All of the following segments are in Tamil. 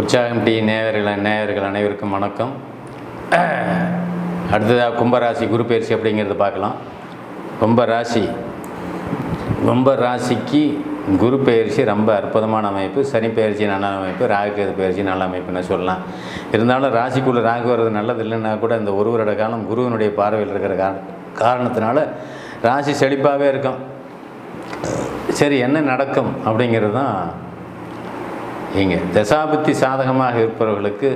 உற்சாகம் டி நேயர்கள் நேயர்கள் அனைவருக்கும் வணக்கம். அடுத்ததாக கும்பராசி குரு பயிற்சி அப்படிங்கிறது பார்க்கலாம். கும்பராசி கும்ப ராசிக்கு குரு பயிற்சி ரொம்ப அற்புதமான அமைப்பு. சனி பயிற்சி நல்ல அமைப்பு ராகுகேது பயிற்சி நல்ல அமைப்புன்னு சொல்லலாம். இருந்தாலும் ராசிக்குள்ளே ராகு வர்றது நல்லது இல்லைன்னா கூட இந்த ஒரு வருட காலம் குருவினுடைய பார்வையில் இருக்கிற காரண காரணத்தினால ராசி செழிப்பாகவே இருக்கும். சரி என்ன நடக்கும் அப்படிங்கிறது தான் இங்கே. தசாபுத்தி சாதகமாக இருப்பவர்களுக்கு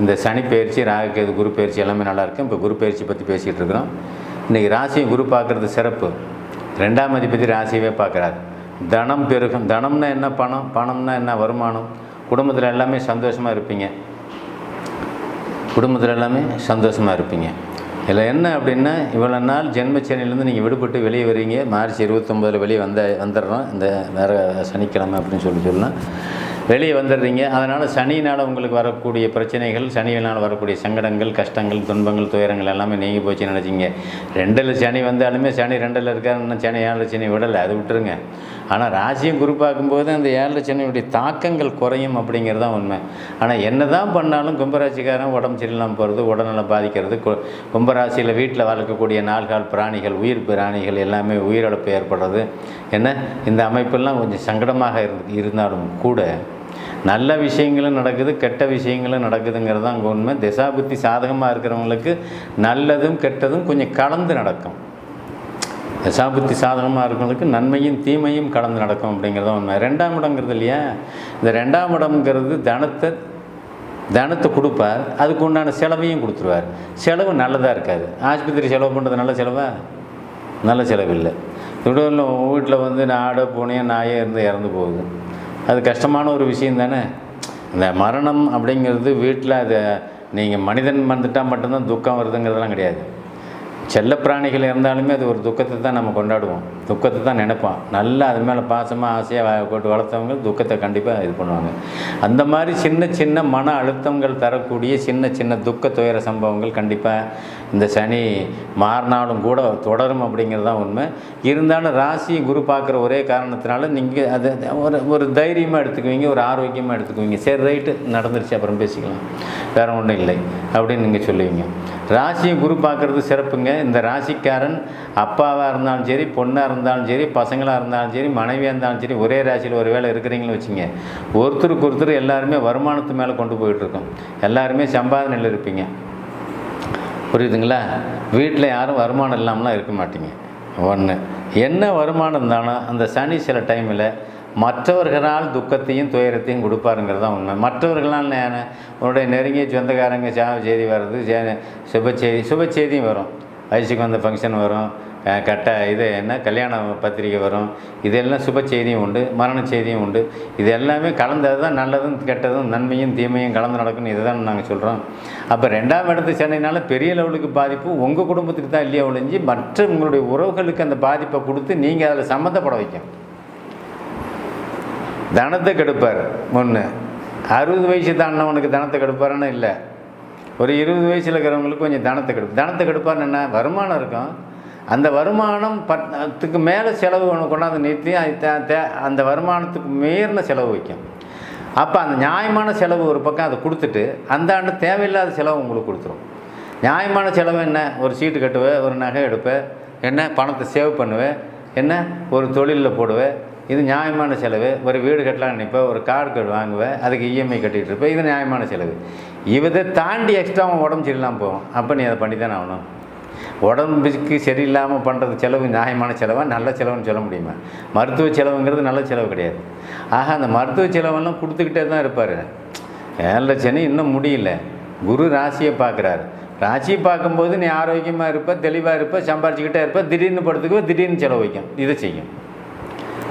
இந்த சனி பயிற்சி ராகுகேது குரு பயிற்சி எல்லாமே நல்லாயிருக்கும் இப்போ குரு பயிற்சி பற்றி பேசிகிட்டு இருக்கிறோம். இன்றைக்கி ராசியை குரு பார்க்குறது சிறப்பு. ரெண்டாம் அதிபதி ராசியவே பார்க்குறாரு. தனம் பெருகும். தனம்னா என்ன பணம்? பணம்னா என்ன வருமானம்? குடும்பத்தில் எல்லாமே சந்தோஷமாக இருப்பீங்க. குடும்பத்தில் எல்லாமே சந்தோஷமாக இருப்பீங்க. இதில் என்ன அப்படின்னா இவ்வளோ நாள் ஜென்மச்சனிலேருந்து நீங்கள் விடுபட்டு வெளியே வரீங்க. மார்ச் இருபத்தொம்போதில் வெளியே வந்த வந்துடுறோம். இந்த வேறு சனிக்கிழமை அப்படின்னு சொல்லி சொல்லலாம். வெளியே வந்துடுறீங்க. அதனால் சனியினால் உங்களுக்கு வரக்கூடிய பிரச்சனைகள் சனியினால் வரக்கூடிய சங்கடங்கள் கஷ்டங்கள் துன்பங்கள் துயரங்கள் எல்லாமே நீங்கி போச்சு நினச்சிங்க. ரெண்டில் சனி வந்தாலுமே சனி ரெண்டில் இருக்காருன்னு சனி ஏழில் சனி விடலை அது விட்டுருங்க. ஆனால் ராசியும் குறிப்பாக்கும்போது அந்த ஏழில் சனியுடைய தாக்கங்கள் குறையும் அப்படிங்கிறது தான் உண்மை. ஆனால் என்ன தான் பண்ணாலும் கும்பராசிக்காரன் உடம்பு சரியில்லாமல் போகிறது உடல்நலம் பாதிக்கிறது கும்பராசியில் வீட்டில் வளர்க்கக்கூடிய நாள்கால் பிராணிகள் உயிர் பிராணிகள் எல்லாமே உயிரிழப்பு ஏற்படுறது. என்ன? இந்த அமைப்பெல்லாம் கொஞ்சம் சங்கடமாக இருந்து இருந்தாலும் கூட நல்ல விஷயங்களும் நடக்குது கெட்ட விஷயங்களும் நடக்குதுங்கிறது தான் அங்கே உண்மை. திசாபுத்தி சாதகமாக இருக்கிறவங்களுக்கு நல்லதும் கெட்டதும் கொஞ்சம் கலந்து நடக்கும். தசாபுத்தி சாதகமாக இருக்கிறவங்களுக்கு நன்மையும் தீமையும் கலந்து நடக்கும் அப்படிங்கிறது தான் உண்மை. ரெண்டாம் இடங்கிறது இல்லையா? இந்த ரெண்டாம் இடம்ங்கிறது தனத்தை தனத்தை கொடுப்பார். அதுக்கு உண்டான செலவையும் கொடுத்துருவார். செலவு நல்லதாக இருக்காது. ஆஸ்பத்திரி செலவு பண்ணுறது நல்ல செலவா? நல்ல செலவு இல்லை. திடீர்னு வீட்டில் வந்து நாடோ பூனையோ நாயோ இருந்து இறந்து போகுது. அது கஷ்டமான ஒரு விஷயம் தானே? இந்த மரணம் அப்படிங்கிறது வீட்டில் அது நீங்கள் மனிதன் வந்துட்டால் மட்டும்தான் துக்கம் வருதுங்கிறதெல்லாம் கிடையாது. செல்லப்பிராணிகள் இருந்தாலுமே அது ஒரு துக்கத்தை தான் நம்ம கொண்டாடுவோம். துக்கத்தை தான் நினைப்பான். நல்லா அது மேலே பாசமாக ஆசையாக போட்டு வளர்த்தவங்க துக்கத்தை கண்டிப்பாக இது பண்ணுவாங்க. அந்த மாதிரி சின்ன சின்ன மன அழுத்தங்கள் தரக்கூடிய சின்ன சின்ன துக்க துயர சம்பவங்கள் கண்டிப்பாக இந்த சனி மாறினாலும் கூட தொடரும் அப்படிங்கிறது தான் உண்மை. இருந்தாலும் ராசி குரு பார்க்குற ஒரே காரணத்தினால நீங்கள் அது அது ஒரு ஒரு தைரியமாக எடுத்துக்குவீங்க ஒரு ஆரோக்கியமாக எடுத்துக்குவீங்க. சரி ரைட்டு நடந்துருச்சு அப்புறம் பேசிக்கலாம். வேறு ஒன்றும் இல்லை அப்படின்னு நீங்கள் சொல்லுவீங்க. ராசியை குரு பார்க்குறது சிறப்புங்க. இந்த ராசிக்காரன் அப்பாவாக இருந்தாலும் சரி பொண்ணாக இருந்தாலும் சரி பசங்களாக இருந்தாலும் சரி மனைவியாக இருந்தாலும் சரி ஒரே ராசியில் ஒரு வேளை இருக்கிறீங்கன்னு வச்சுங்க. ஒருத்தருக்கு ஒருத்தர் எல்லாருமே வருமானத்து மேலே கொண்டு போயிட்டுருக்கோம் எல்லாருமே சம்பாதனையில் இருப்பீங்க. புரியுதுங்களா? வீட்டில் யாரும் வருமானம் இல்லாமலாம் இருக்க மாட்டீங்க. ஒன்று என்ன வருமானம் இருந்தாலும் அந்த சனி சில டைமில் மற்றவர்களால் துக்கத்தையும் துயரத்தையும் கொடுப்பாருங்கிறது தான் உண்மை. மற்றவர்களால் நான் உன்னுடைய நெருங்கிய சொந்தக்காரங்க சாவு செய்தி வர்றது சே- சுப செய்தி சுப செய்தியும் வரும். வயசுக்கு வந்த ஃபங்க்ஷன் வரும். கட்ட இது என்ன? கல்யாண பத்திரிக்கை வரும். இதெல்லாம் சுப செய்தியும் உண்டு மரண செய்தியும் உண்டு. இது எல்லாமே கலந்தது தான் நல்லதும் கெட்டதும் நன்மையும் தீமையும் கலந்து நடக்கும்னு இதுதான் நாங்கள் சொல்கிறோம் அப்போ ரெண்டாம் இடத்து சென்னைனால பெரிய லெவலுக்கு பாதிப்பு உங்கள் குடும்பத்துக்கு தான் இல்லையா ஒழிஞ்சு மற்ற உங்களுடைய உறவுகளுக்கு அந்த பாதிப்பை கொடுத்து நீங்கள் அதில் சம்மந்தப்பட வைக்கும் தனத்தை கெடுப்பார். ஒன்று அறுபது வயசு தாண்டவனுக்கு தனத்தை கெடுப்பாருன்னு இல்லை. ஒரு இருபது வயசில் இருக்கிறவங்களுக்கு கொஞ்சம் தனத்தை கெடுப்பு தனத்தை கெடுப்பார்னு என்ன? வருமானம் இருக்கும். அந்த வருமானம் பத்துக்கு மேலே செலவு ஒன்று கொண்டாந்து நிறுத்தி அது தே- தே- அந்த வருமானத்துக்கு மீறின செலவு வைக்கும். அப்போ அந்த நியாயமான செலவு ஒரு பக்கம் அதை கொடுத்துட்டு அந்த ஆண்டு தேவையில்லாத செலவு உங்களுக்கு கொடுத்துரும். நியாயமான செலவு என்ன? ஒரு சீட்டு கட்டுவேன் ஒரு நகை எடுப்பேன் என்ன? பணத்தை சேவ் பண்ணுவேன் என்ன? ஒரு தொழிலில் போடுவேன் இது நியாயமான செலவு. ஒரு வீடு கட்டலாம் நினைப்பேன் ஒரு கார் கார்டு வாங்குவேன் அதுக்கு இஎம்ஐ கட்டிகிட்டு இருப்பேன் இது நியாயமான செலவு. இதை தாண்டி எக்ஸ்ட்ரா அவன் உடம்பு சரியில்லாமல் போகும். அப்போ நீ அதை பண்ணி தானே ஆகணும். உடம்புக்கு சரியில்லாமல் பண்ணுறது செலவு நியாயமான செலவாக நல்ல செலவுன்னு சொல்ல முடியுமா? மருத்துவ செலவுங்கிறது நல்ல செலவு கிடையாது. ஆக அந்த மருத்துவ செலவெல்லாம் கொடுத்துக்கிட்டே தான் இருப்பார். ஏழரை சனி இன்னும் முடியல. குரு ராசியை பார்க்குறாரு. ராசியை பார்க்கும்போது நீ ஆரோக்கியமாக இருப்ப தெளிவாக இருப்ப சம்பாரிச்சுக்கிட்டே இருப்ப திடீர்னு படுத்துக்குவ திடீர்னு செலவு வைக்கும். இதை செய்யும்.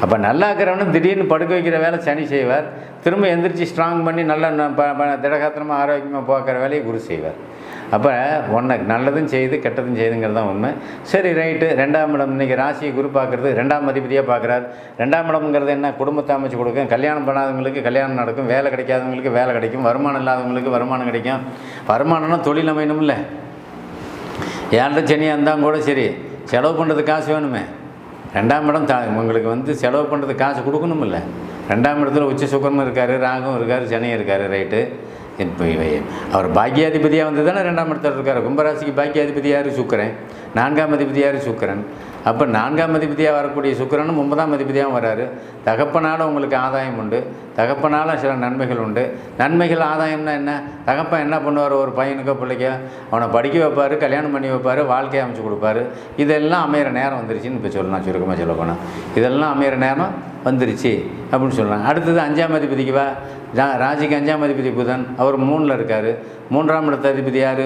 அப்போ நல்லா இருக்கிறவனும் திடீர்னு படுக்க வைக்கிற வேலை சனி செய்வார். திரும்ப எந்திரிச்சு ஸ்ட்ராங் பண்ணி நல்லா ப- திடகாத்திரமாக ஆரோக்கியமாக பார்க்குற வேலையை குரு செய்வார். அப்போ ஒன்றை நல்லதும் செய்து கெட்டதும் செய்துங்கிறது தான் உண்மை. சரி ரைட்டு ரெண்டாம் இடம். இன்றைக்கி ராசியை குரு பார்க்குறது ரெண்டாம் அதிபதியாக பார்க்குறாரு. ரெண்டாம் இடம்ங்கிறது என்ன? குடும்பத்தை அமைச்சு கொடுக்கும். கல்யாணம் பண்ணாதவங்களுக்கு கல்யாணம் நடக்கும். வேலை கிடைக்காதவங்களுக்கு வேலை கிடைக்கும். வருமானம் இல்லாதவங்களுக்கு வருமானம் கிடைக்கும். வருமானம்னா தொழில் அமையணும்ல. ஏழரை சனியாக இருந்தால் கூட சரி செலவு பண்ணுறது காசு வேணுமே. ரெண்டாம் இடம் தா உங்களுக்கு வந்து செலவு பண்ணுறது காசு கொடுக்கணுமில்ல ரெண்டாம் இடத்துல உச்ச சுக்கரமும் இருக்கார் ராகும் இருக்கார் சனியும் இருக்கார் ரைட்டு அவர் பாக்கியாதிபதியாக வந்து தானே ரெண்டாம் இடத்துல இருக்கார். கும்பராசிக்கு பாக்கியாதிபதி யார்? சுக்கரன். நான்காம் அதிபதி யார்? சுக்கரன். அப்போ நான்காம் அதிபதியாக வரக்கூடிய சுக்கரனும் ஒன்பதாம் அதிபதியாகவும் வராரு. தகப்பனால் உங்களுக்கு ஆதாயம் உண்டு. தகப்பனால் சில நன்மைகள் உண்டு. நன்மைகள் ஆதாயம்னா என்ன? தகப்பன் என்ன பண்ணுவார்? ஒரு பையனுக்கோ பிள்ளைக்கோ அவனை படிக்க வைப்பார் கல்யாணம் பண்ணி வைப்பார் வாழ்க்கையை அமைச்சு கொடுப்பாரு. இதெல்லாம் அமையிற நேரம் வந்துருச்சுன்னு இப்போ சொல்லலாம் சுருக்கமாக சொல்ல போனால் இதெல்லாம் அமையிற நேரம் வந்துருச்சு அப்படின்னு சொல்லலாம். அடுத்தது அஞ்சாம் அதிபதிக்கு வா. ரா ராஜிக்கு அஞ்சாம் அதிபதி புதன். அவர் மூணில் இருக்கார். மூன்றாம் இடத்த அதிபதி யார்?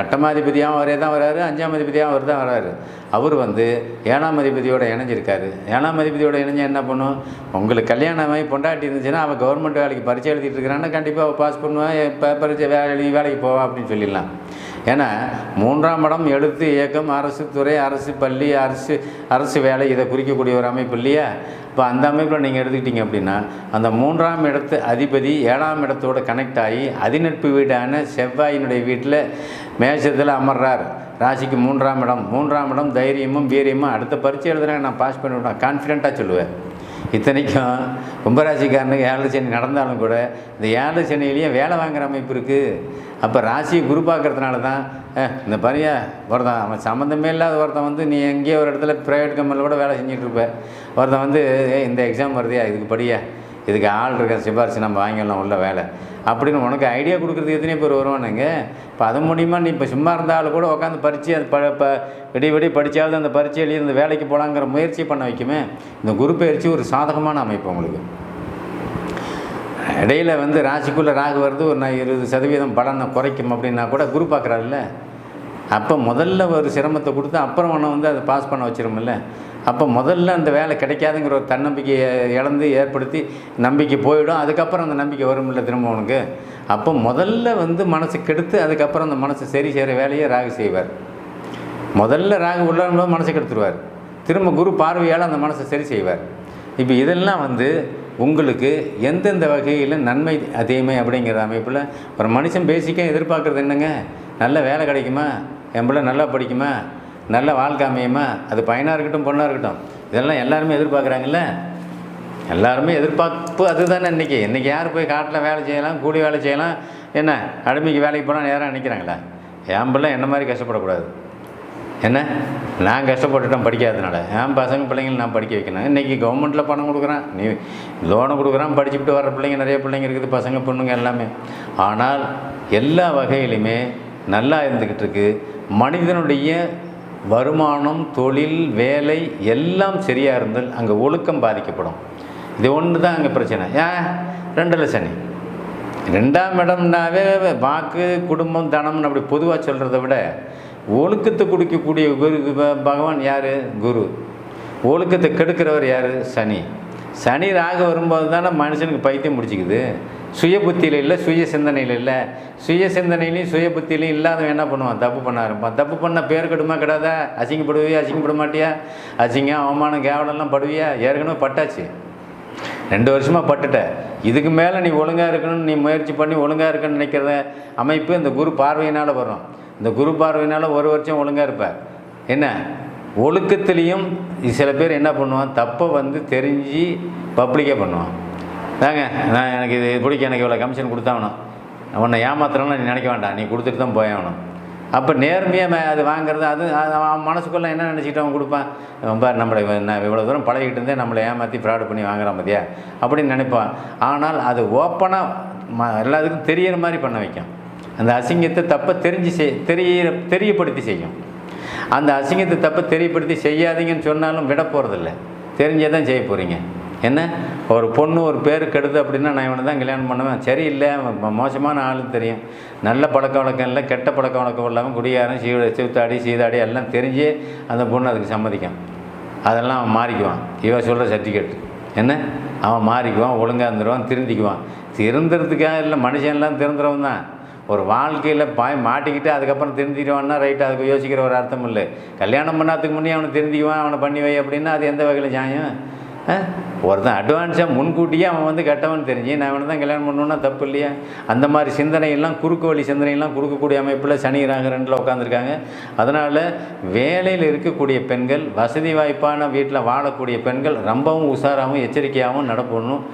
அட்டமாதிபதியாகவும் அவரே தான் வராரு. அஞ்சாம் அதிபதியாகவும் அவர் தான் வராரு. அவர் வந்து ஏழாம் அதிபதியோடு இணைஞ்சிருக்காரு. ஏழாம் அதிபதியோடு இணைஞ்சு என்ன பண்ணும்? உங்களுக்கு கல்யாணம் ஆகி பொண்டாட்டி இருந்துச்சுன்னா அவன் கவர்மெண்ட் வேலைக்கு பரிச்சை எழுதிட்டு இருக்கிறான்னா கண்டிப்பாக பாஸ் பண்ணுவான் இப்போ வேலை வேலைக்கு போவா அப்படின்னு சொல்லிடலாம். ஏன்னா மூன்றாம் இடம் எழுத்து இயக்கம் அரசு துறை அரசு பள்ளி அரசு அரசு வேலை இதை குறிக்கக்கூடிய ஒரு அமைப்பு இல்லையா? இப்போ அந்த அமைப்பில் நீங்கள் எடுத்துக்கிட்டீங்க அப்படின்னா அந்த மூன்றாம் இடத்து அதிபதி ஏழாம் இடத்தோட கனெக்ட் ஆகி அதிநட்பு வீடான செவ்வாயினுடைய வீட்டில் மேஷத்தில் அமர்றார். ராசிக்கு மூன்றாம் இடம். மூன்றாம் இடம் தைரியமும் வீரியமும். அடுத்த பரீட்சை எழுதுறேன் நான் பாஸ் பண்ணிவிடுவேன் கான்ஃபிடென்ட்டாக சொல்லுவேன். இத்தனைக்கும் கும்பராசிக்காரனுக்கு ஏழு சனி நடந்தாலும் கூட இந்த ஏழு சனியிலையும் வேலை வாங்குற அமைப்பு இருக்குது அப்போ ராசியை குரு தான் இந்த பரியா ஒருத்தன் அவன் சம்மந்தமே இல்லாத ஒருத்தன் வந்து நீ எங்கேயோ ஒரு இடத்துல ப்ரைவேட் கம்பெனியில் கூட வேலை செஞ்சிட்ருப்ப ஒருத்தன் வந்து ஏ இந்த எக்ஸாம் வருதியா இதுக்கு படியா இதுக்கு ஆள் இருக்க சிபாரிசு நம்ம வாங்கிடலாம் உள்ள வேலை. அப்படின்னு உனக்கு ஐடியா கொடுக்குறதுக்கு எத்தனை பேர் வருவானுங்க? இப்போ அது மூலியமாக நீ இப்போ சும்மா இருந்தாலும் கூட உட்காந்து பரிச்சு அது ப இப்போ விடி விடி படித்தாவது அந்த பரீட்சை எழுதி இந்த வேலைக்கு போகலாங்கிற முயற்சி பண்ண வைக்குமே. இந்த குரு பயிற்சி ஒரு சாதகமான அமைப்பு உங்களுக்கு இடையில வந்து ராசிக்குள்ளே ராகு வருது ஒரு நான் இருபது சதவீதம் பலனை குறைக்கும் அப்படின்னா கூட குரு பார்க்குறாருல்ல அப்போ முதல்ல ஒரு சிரமத்தை கொடுத்து அப்புறம் ஒன்று வந்து அதை பாஸ் பண்ண வச்சிருமில்ல. அப்போ முதல்ல அந்த வேலை கிடைக்காதுங்கிற ஒரு தன்னம்பிக்கையை இழந்து ஏற்படுத்தி நம்பிக்கை போயிடும். அதுக்கப்புறம் அந்த நம்பிக்கை வரும்ல திரும்ப உனக்கு. அப்போ முதல்ல வந்து மனசு கெடுத்து அதுக்கப்புறம் அந்த மனசு சரி செய்கிற வேலையை ராகு செய்வார். முதல்ல ராகு உள்ளவங்களும் மனசை கெடுத்துருவார். திரும்ப குரு பார்வையால் அந்த மனசை சரி செய்வார். இப்போ இதெல்லாம் வந்து உங்களுக்கு எந்தெந்த வகையில் நன்மை அதிகமே அப்படிங்கிற அமைப்பில் ஒரு மனுஷன் பேசிக்காக எதிர்பார்க்குறது என்னங்க? நல்ல வேலை கிடைக்குமா? என் பிள்ளை நல்லா படிக்குமா? நல்ல வாழ்க்கை அமையுமா? அது பையனாக இருக்கட்டும் பொண்ணாக இருக்கட்டும். இதெல்லாம் எல்லாருமே எதிர்பார்க்குறாங்கல்ல? எல்லாருமே எதிர்பார்ப்பு அதுதானே இன்றைக்கி இன்றைக்கி யார் போய் காட்டில் வேலை செய்யலாம் கூலி வேலை செய்யலாம் என்ன அடிமைக்கு வேலைக்கு போனால் நேராக நினைக்கிறாங்களா என் பிள்ளை என்ன மாதிரி கஷ்டப்படக்கூடாது? என்ன? நான் கஷ்டப்பட்டுட்டேன் படிக்காதனால என் பசங்க பிள்ளைங்களை நான் படிக்க வைக்கணும். இன்றைக்கி கவர்மெண்ட்டில் பணம் கொடுக்குறான். நீ லோனை கொடுக்குறான் படிச்சுட்டு வர பிள்ளைங்க நிறைய பிள்ளைங்க இருக்குது பசங்க பொண்ணுங்க எல்லாமே. ஆனால் எல்லா வகையிலுமே நல்லா இருந்துக்கிட்டு இருக்குது மனிதனுடைய வருமானம் தொழில் வேலை எல்லாம் சரியாக இருந்தால் அங்கே ஒழுக்கம் பாதிக்கப்படும். இது ஒன்று தான் அங்கே பிரச்சனை. ஏன்? ரெண்டில் சனி ரெண்டாம் இடம்னாவே வாக்கு குடும்பம் தனம்னு அப்படி பொதுவாக சொல்கிறத விட ஒழுக்கத்தை குடிக்கக்கூடிய குரு பகவான் யார்? குரு. ஒழுக்கத்தை கெடுக்கிறவர் யார்? சனி. சனி ராக வரும்போது தானே மனுஷனுக்கு பைத்தியம் முடிச்சிக்குது சுய புத்தியில் இல்லை சுய சிந்தனையில் இல்லை. சுய சிந்தனையிலையும் சுய புத்தியிலையும் இல்லாதவன் என்ன பண்ணுவான்? தப்பு பண்ண ஆரம்பிப்பான் தப்பு பண்ண பேர் கெடுமா கிடாதா? அசிங்கப்படுவியா? அசிங்கப்பட மாட்டியா அசிங்கம் அவமானம் கேவலம்லாம் படுவியா? ஏற்கனவே பட்டாச்சு. ரெண்டு வருஷமாக பட்டுட்ட. இதுக்கு மேலே நீ ஒழுங்காக இருக்கணும்னு நீ முயற்சி பண்ணி ஒழுங்காக இருக்கணும்னு நினைக்கிறத அமைப்பு இந்த குரு பார்வையினால் வரும் இந்த குரு பார்வையினால் ஒரு வருஷம் ஒழுங்காக இருப்ப. என்ன? ஒழுக்கத்துலேயும் சில பேர் என்ன பண்ணுவான்? தப்பை வந்து தெரிஞ்சு பப்ளிக்கே பண்ணுவான். தாங்க நான் எனக்கு இது பிடிக்க எனக்கு இவ்வளோ கமிஷன் கொடுத்தாகணும். உன்னை ஏமாத்துறோம்னு நீ நினைக்க வேண்டாம். நீ கொடுத்துட்டு தான் போயாகணும் அப்போ நேர்மையாக அது வாங்குறது அது அவன் மனசுக்குள்ளே என்ன நினச்சிக்கிட்டு அவன் கொடுப்பான்? ரொம்ப நம்மளை நான் இவ்வளோ தூரம் பழகிட்டு இருந்தே நம்மளை ஏமாற்றி ஃப்ராடு பண்ணி வாங்குறான் பார்த்தியா அப்படின்னு நினைப்பான். ஆனால் அது ஓப்பனாக ம எல்லாத்துக்கும் தெரியிற மாதிரி பண்ண வைக்கும். அந்த அசிங்கத்தை தப்பை தெரிஞ்சு செய் தெரிய தெரியப்படுத்தி செய்யும். அந்த அசிங்கத்தை தப்பை தெரியப்படுத்தி செய்யாதீங்கன்னு சொன்னாலும் விட போகிறதில்ல தெரிஞ்சே தான் செய்ய போகிறீங்க என்ன? ஒரு பொண்ணு ஒரு பேர் கெடுது அப்படின்னா நான் இவனை தான் கல்யாணம் பண்ணுவேன். சரியில்லை அவன் மோசமான ஆளுன்னு தெரியும். நல்ல பழக்க வழக்கம் இல்லை கெட்ட பழக்க வழக்கம் இல்லாமல் குடியாரம் சீ சிவத்தாடி சீதாடி எல்லாம் தெரிஞ்சு அந்த பொண்ணு அதுக்கு சம்மதிக்கும். அதெல்லாம் அவன் மாறிக்குவான். இவன் சொல்கிற சர்டிஃபிகேட். என்ன? அவன் மாறிக்குவான் ஒழுங்காக இருந்துருவான் திருந்திக்குவான். திருந்துறதுக்காக இல்லை மனுஷன்லாம் திருந்துறவன் தான். ஒரு வாழ்க்கையில் பாய் மாட்டிக்கிட்டு அதுக்கப்புறம் திருந்திடுவான்னா ரைட்டு அதுக்கு யோசிக்கிற ஒரு அர்த்தம் இல்லை. கல்யாணம் பண்ணாதுக்கு முன்னே அவனை திருந்திக்குவான் அவனை பண்ணி வை அப்படின்னா அது எந்த வகையில் நியாயம்? ஆ? ஒருத்தன் அட்வான்ஸாக முன்கூட்டியே அவன் வந்து கெட்டவன் தெரிஞ்சு நான் அவனை தான் கல்யாணம் பண்ணணுன்னா தப்பு இல்லையா? அந்த மாதிரி சிந்தனையெல்லாம் குறுக்கு வழி சிந்தனையெல்லாம் கொடுக்கக்கூடிய அமைப்பில் சனி ராகு ரெண்டில் உட்காந்துருக்காங்க அதனால் வேலையில் இருக்கக்கூடிய பெண்கள் வசதி வாய்ப்பான வீட்டில் வாழக்கூடிய பெண்கள் ரொம்பவும் உஷாராகவும் எச்சரிக்கையாகவும் நடப்படணும்.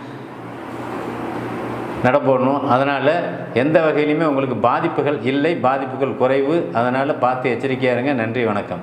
நடப்படணும். அதனால் எந்த வகையிலுமே உங்களுக்கு பாதிப்புகள் இல்லை. பாதிப்புகள் குறைவு. அதனால் பார்த்து எச்சரிக்கையாக இருங்க. நன்றி வணக்கம்.